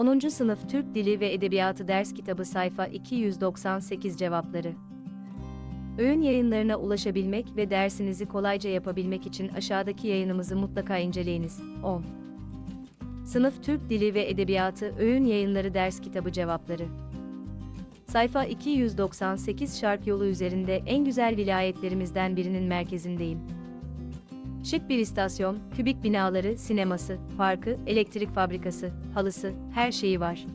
10. Sınıf Türk Dili ve Edebiyatı Ders Kitabı Sayfa 298 Cevapları Öğün yayınlarına ulaşabilmek ve dersinizi kolayca yapabilmek için aşağıdaki yayınımızı mutlaka inceleyiniz. 10. Sınıf Türk Dili ve Edebiyatı Öğün Yayınları Ders Kitabı Cevapları Sayfa 298 Şark yolu üzerinde en güzel vilayetlerimizden birinin merkezindeyim. Şık bir istasyon, kübik binaları, sineması, parkı, elektrik fabrikası, halısı, her şeyi var.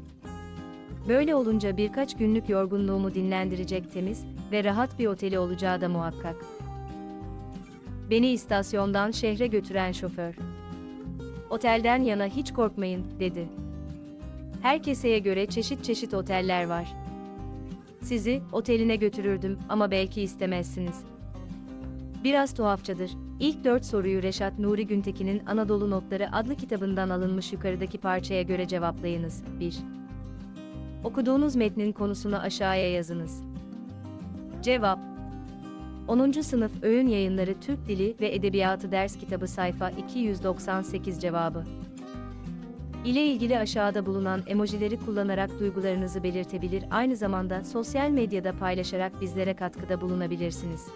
Böyle olunca birkaç günlük yorgunluğumu dinlendirecek temiz ve rahat bir oteli olacağı da muhakkak. Beni istasyondan şehre götüren şoför. Otelden yana hiç korkmayın, dedi. Her keseye göre çeşit çeşit oteller var. Sizi oteline götürürdüm ama belki istemezsiniz. Biraz tuhafçadır. İlk dört soruyu Reşat Nuri Güntekin'in Anadolu Notları adlı kitabından alınmış yukarıdaki parçaya göre cevaplayınız. 1. Okuduğunuz metnin konusunu aşağıya yazınız. Cevap 10. Sınıf Öğün Yayınları Türk Dili ve Edebiyatı Ders Kitabı sayfa 298 cevabı. ile ilgili aşağıda bulunan emojileri kullanarak duygularınızı belirtebilir aynı zamanda sosyal medyada paylaşarak bizlere katkıda bulunabilirsiniz.